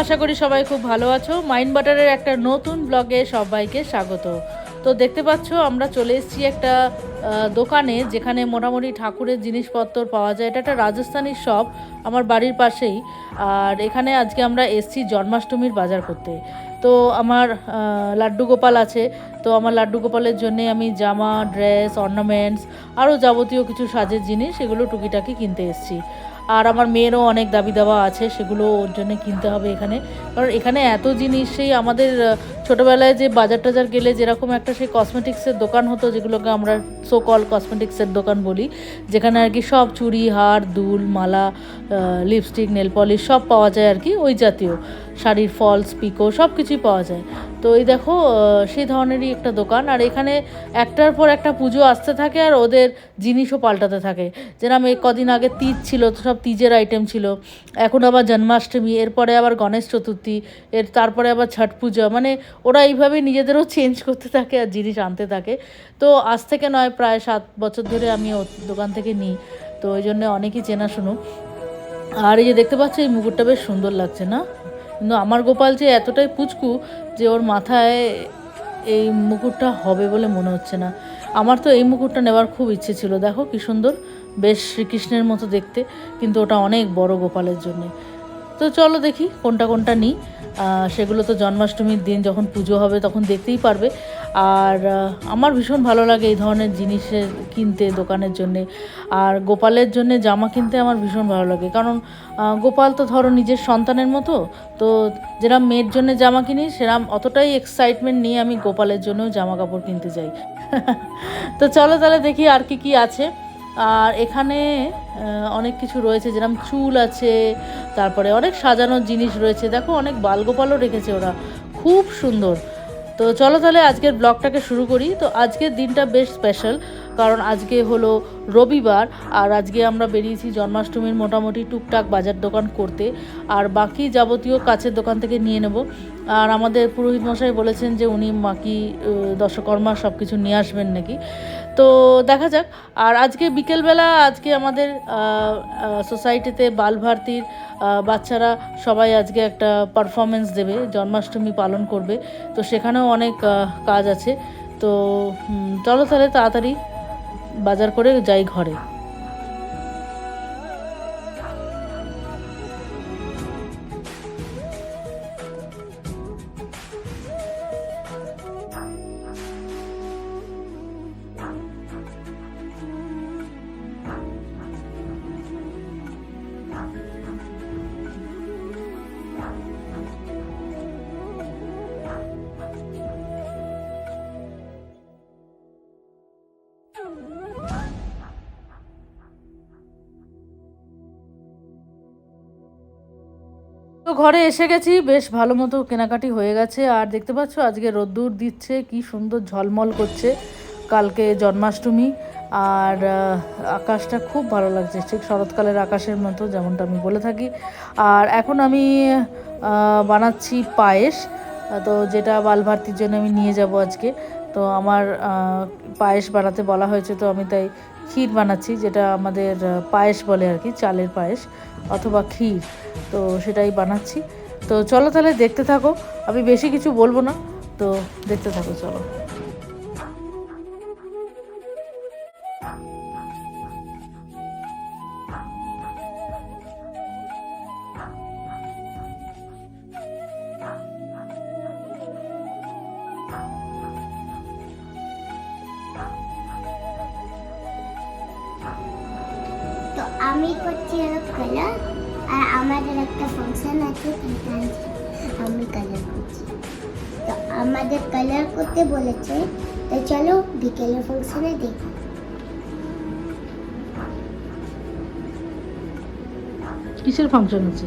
আশা করি সবাই খুব ভালো আছো। মাইন্ড বাটারের একটা নতুন ব্লগে সবাইকে স্বাগত। তো দেখতে পাচ্ছ, আমরা চলে এসেছি একটা দোকানে যেখানে মোটামুটি ঠাকুরের জিনিসপত্র পাওয়া যায়। এটা একটা রাজস্থানী শপ আমার বাড়ির পাশেই। আর এখানে আজকে আমরা এসেছি জন্মাষ্টমীর বাজার করতে। তো আমার লাড্ডু গোপাল আছে। তো আমার লাড্ডু গোপালের জন্যে আমি জামা, ড্রেস, অর্নামেন্টস, আরও যাবতীয় কিছু সাজের জিনিস, এগুলো টুকিটাকি কিনতে এসেছি। আর আমার মেয়েরও অনেক দাবি দাওয়া আছে, সেগুলো ওর জন্য কিনতে হবে এখানে। কারণ এখানে এত জিনিসেই আমাদের ছোটোবেলায় যে বাজার টাজার গেলে যেরকম একটা সেই কসমেটিক্সের দোকান হতো, যেগুলোকে আমরা সো কল কসমেটিক্সের দোকান বলি, যেখানে আর কি সব চুড়ি, হার, দুল, মালা লিপস্টিক নেল পলিশ সব পাওয়া যায় আর কি ওই জাতীয়। শাড়ির ফলস পিকো সব কিছুই পাওয়া যায়। তো এই দেখো সেই ধরনেরই একটা দোকান। আর এখানে একটার পর একটা পুজো আসতে থাকে আর ওদের জিনিসও পাল্টাতে থাকে। যেরকম এই কদিন আগে তীজ ছিল, তো সব তীজের আইটেম ছিল। এখন আবার জন্মাষ্টমী, এরপরে আবার গণেশ চতুর্থী, এর তারপরে আবার ছট পুজো। মানে ওরা এইভাবে নিজেদেরও চেঞ্জ করতে থাকে আর জিনিস আনতে থাকে। তো আজ থেকে নয়, প্রায় সাত বছর ধরে আমি দোকান থেকে নিই। তো ওই জন্য অনেকই চেনাশুনো আর এই যে দেখতে পাচ্ছ, এই মুকুরটা বেশ সুন্দর লাগছে না? কিন্তু আমার গোপাল যে এতটাই পুচকু যে ওর মাথায় এই মুকুটটা হবে বলে মনে হচ্ছে না। আমার তো এই মুকুটটা নেওয়ার খুব ইচ্ছে ছিল। দেখো কি সুন্দর। বেশ শ্রীকৃষ্ণের মতো দেখতে। কিন্তু ওটা অনেক বড় গোপালের জন্যে। তো চলো দেখি কোনটা কোনটা নিই। সেগুলো তো জন্মাষ্টমীর দিন যখন পুজো হবে তখন দেখতেই পারবে। আর আমার ভীষণ ভালো লাগে এই ধরনের জিনিসের কিনতে দোকানের জন্যে। আর গোপালের জন্যে জামা কিনতে আমার ভীষণ ভালো লাগে। কারণ গোপাল তো ধরো নিজের সন্তানের মতো, তো যেরকম মেয়ের জন্য জামা কিনি সেরকম অতটাই এক্সাইটমেন্ট নিয়ে আমি গোপালের জন্যও জামা কাপড় কিনতে যাই। তো চলো তাহলে দেখি আর কি কি আছে। আর এখানে অনেক কিছু রয়েছে, যেরকম চুল আছে, তারপরে অনেক সাজানোর জিনিস রয়েছে। দেখো, অনেক বালগোপালও রেখেছে ওরা। খুব সুন্দর। তো চলো তাহলে আজকের ব্লগটাকে শুরু করি। তো আজকের দিনটা বেশ স্পেশাল কারণ আজকে হলো রবিবার, আর আজকে আমরা বেরিয়েছি জন্মাষ্টমীর মোটামুটি টুকটাক বাজার দোকান করতে, আর বাকি যাবতীয় কাছের দোকান থেকে নিয়ে নেব। আর আমাদের পুরোহিত মশাই বলেছেন যে উনি বাকি দশকর্মা সব কিছু নিয়ে আসবেন নাকি। তো দেখা যাক, আর আজকে বিকেলবেলা আজকে আমাদের সোসাইটিতে বালভারতীর বাচ্চারা সবাই আজকে একটা পারফরমেন্স দেবে, জন্মাষ্টমী পালন করবে। তো সেখানেও অনেক কাজ আছে। তো চলো তাহলে তাড়াতাড়ি বাজার করে যাই ঘরে। তো ঘরে এসে গেছি, বেশ ভালো মতো কেনাকাটি হয়ে গেছে। আর দেখতে পাচ্ছ, আজকে রোদ্দুর দিচ্ছে, কি সুন্দর ঝলমল করছে কালকে জন্মাষ্টমী। আর আকাশটা খুব ভালো লাগছে, ঠিক শরৎকালের আকাশের মতো যেমনটা আমি বলে থাকি। আর এখন আমি বানাচ্ছি পায়েস। তো যেটা বালভারতির জন্য আমি নিয়ে যাব আজকে। তো আমার পায়েস বানাতে বলা হয়েছে, তো আমি তাই ক্ষীর বানাচ্ছি, যেটা আমাদের পায়েস বলে আর কি, চালের পায়েস অথবা ক্ষীর। তো সেটাই বানাচ্ছি। তো চলো তাহলে দেখতে থাকো। আমি বেশি কিছু বলব না। তো দেখতে থাকো, চলো। আছে আমি কালার করছি। তো আমাদের কালার করতে বলেছে তো চলো বিকেলের ফাংশনে দেখি। কিসের ফাংশন আছে?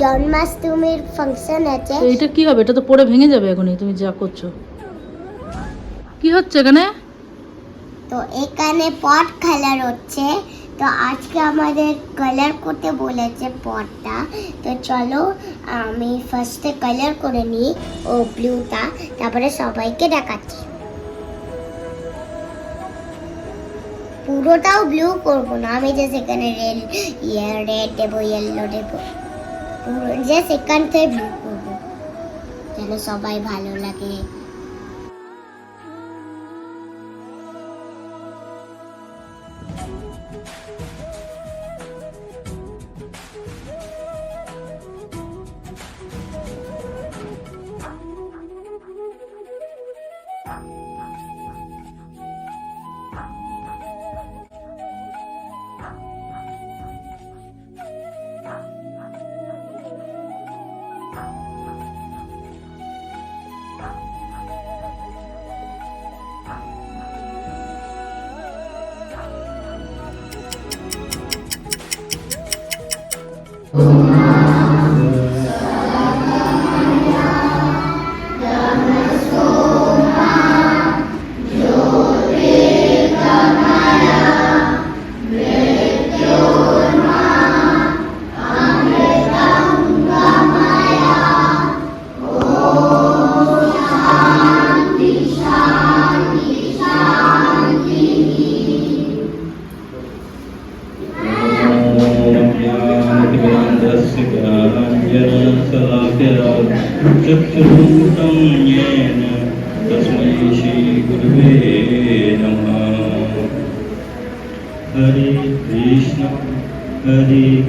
জন্মাষ্টমীর ফাংশন আছে। তো এটা কি হবে? এটা তো পড়ে ভেঙে যাবে এখনই তুমি যা করছ। কি হচ্ছে এখানে? তো এখানে পট কালার হচ্ছে। তো আজকে আমাদের কালার করতে বলেছে পর্দা। তো চলো, আমি ফার্স্টে কালার করে নিই ও ব্লুটা তারপরে সবাইকে দেখাচ্ছি। পুরোটাও ব্লু করব না, আমি যে সেখানে রেড ইয়ার রেড দেবো ইয়েলো দেবো। যে সেখান থেকে ব্লু করব। যেন সবাই ভালো লাগে।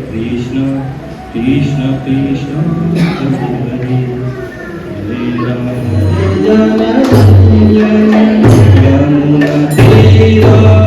Krishna, Krishna, Krishna, Hare Hare Rama, Rama, Rama, Rama,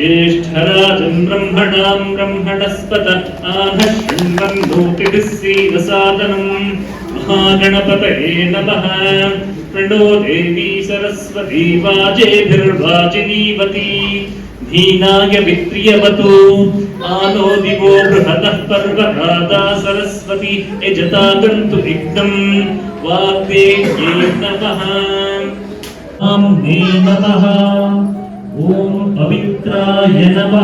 ज्येष्ठराजम् ब्रह्मणाम् ब्रह्मणस्पत आनः शृण्वन्नोतिभिः सीदसादनम् महागणपतये नमः। प्रणो देवी सरस्वती वाजेभिर्वाजिनीवती धीनाय वित्रियवतु आनो दिवो बृहतः पर्वतादा सरस्वती यजता गन्तु दिग्धम् वाग्देव्यै नमः। आम्ने नमः। ఓం పవిత్రాయ నమ.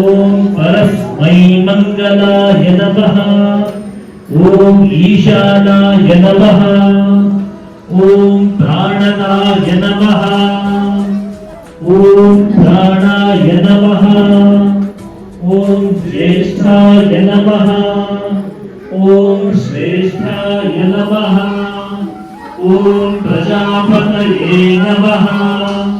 ఓం పరస్మై మంగళాయ నమ. ఓం ఈశానాయ నమ. ఓం ప్రాణనాయ నమ. ఓం ప్రాణాయ నమ. ఓం జ్యేష్ఠాయ నమ. ఓం శ్రేష్ఠాయ నమ. ఓం ప్రజాపతయే నమ.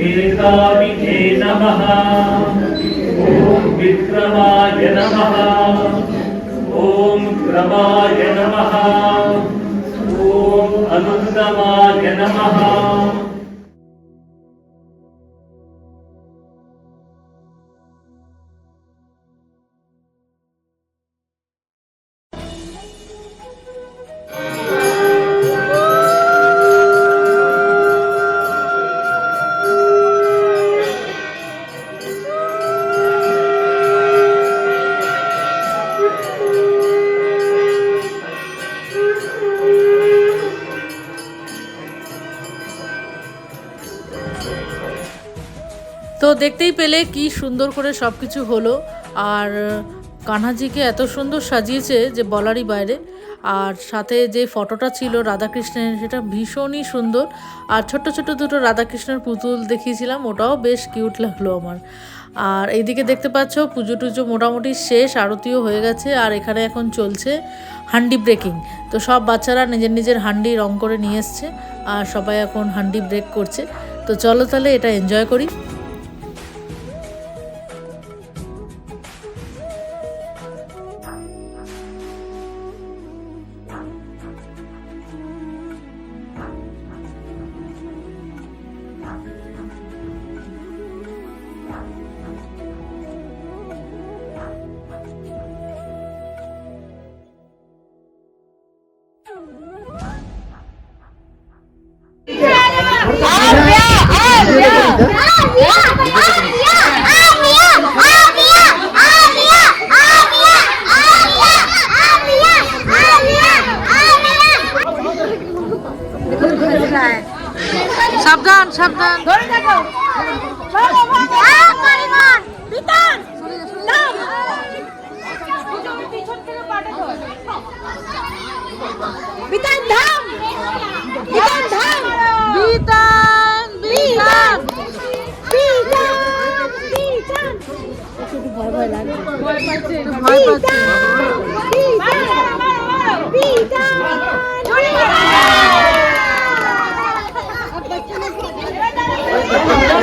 ॐ सर्विणे नमः ॐ वेदाविधे नमः ॐ विक्रमाय नमः ॐ क्रमाय नमः ॐ अनुत्तमाय नमः দেখতেই পেলে কি সুন্দর করে সব কিছু হলো। আর, কানহাজিকে এত সুন্দর সাজিয়েছে যে বলারই বাইরে। আর সাথে যে ফটোটা ছিল রাধাকৃষ্ণের, সেটা ভীষণই সুন্দর। আর ছোট্ট ছোট্ট দুটো রাধাকৃষ্ণের পুতুল দেখিয়েছিলাম, ওটাও বেশ কিউট লাগল আমার। আর এইদিকে দেখতে পাচ্ছ, পুজো টুজো মোটামুটি শেষ, আরতিও হয়ে গেছে, আর এখানে এখন চলছে হান্ডি ব্রেকিং। তো সব বাচ্চারা নিজের নিজের হান্ডি রং করে নিয়ে এসছে, আর সবাই এখন হান্ডি ব্রেক করছে। তো চলো তাহলে এটা এনজয় করি। সাবধান সাবধান। বিতান ধাম। বিতান ধাম। বিতান বিতান। বিতান বিতান। ভয় পাচ্ছি।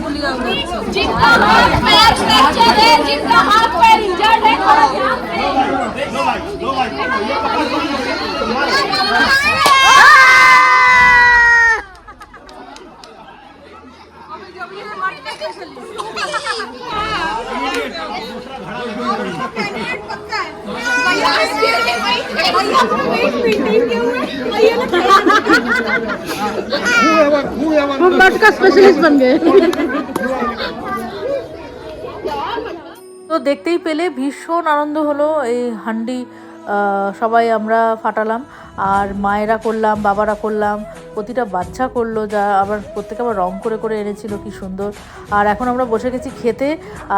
जिनका हाथ पैर फ्रैक्चर है। जिनका हाथ पैर इंजर्ड है थोड़ा ध्यान दें भैया हम मटका स्पेशलिस्ट बन गए তো দেখতেই পেলে ভীষণ আনন্দ হলো এই হান্ডি আহ, সবাই আমরা ফাটালাম আর মায়েরা করলাম, বাবারা করলাম, প্রতিটা বাচ্চা করল, যা আবার প্রত্যেকে আবার রং করে করে এনেছিল, কি সুন্দর। আর এখন আমরা বসে গেছি খেতে,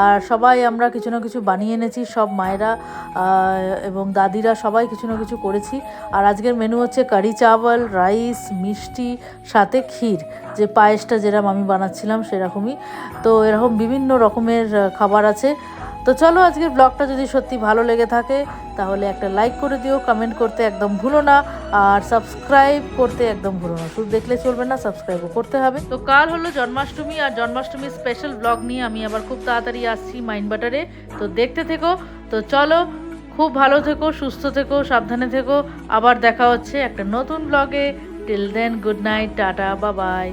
আর সবাই আমরা কিছু না কিছু বানিয়ে এনেছি, সব মায়েরা এবং দাদিরা, সবাই কিছু না কিছু করেছি। আর আজকের মেনু হচ্ছে কারি চাওয়াল, রাইস, মিষ্টি, সাথে ক্ষীর। যে পায়েসটা যেরকম আমি বানাচ্ছিলাম সেরকমই। তো এরকম বিভিন্ন রকমের খাবার আছে। তো চলো আজকের ব্লগটা যদি সত্যি ভালো লেগে থাকে, তাহলে একটা লাইক করে দিও কমেন্ট করতে একদম ভুলো না, আর সাবস্ক্রাইব করতে একদম ভুলো না। শুধু দেখলে চলবে না সাবস্ক্রাইবও করতে হবে। তো কাল হলো জন্মাষ্টমী, আর জন্মাষ্টমীর স্পেশাল ব্লগ নিয়ে আমি আবার খুব তাড়াতাড়ি আসছি মাইন্ড বাটারে তো দেখতে থেকো। তো চলো, খুব ভালো থেকো, সুস্থ থেকো, সাবধানে থেকো। আবার দেখা হচ্ছে একটা নতুন ব্লগে till then good night tata বা বাই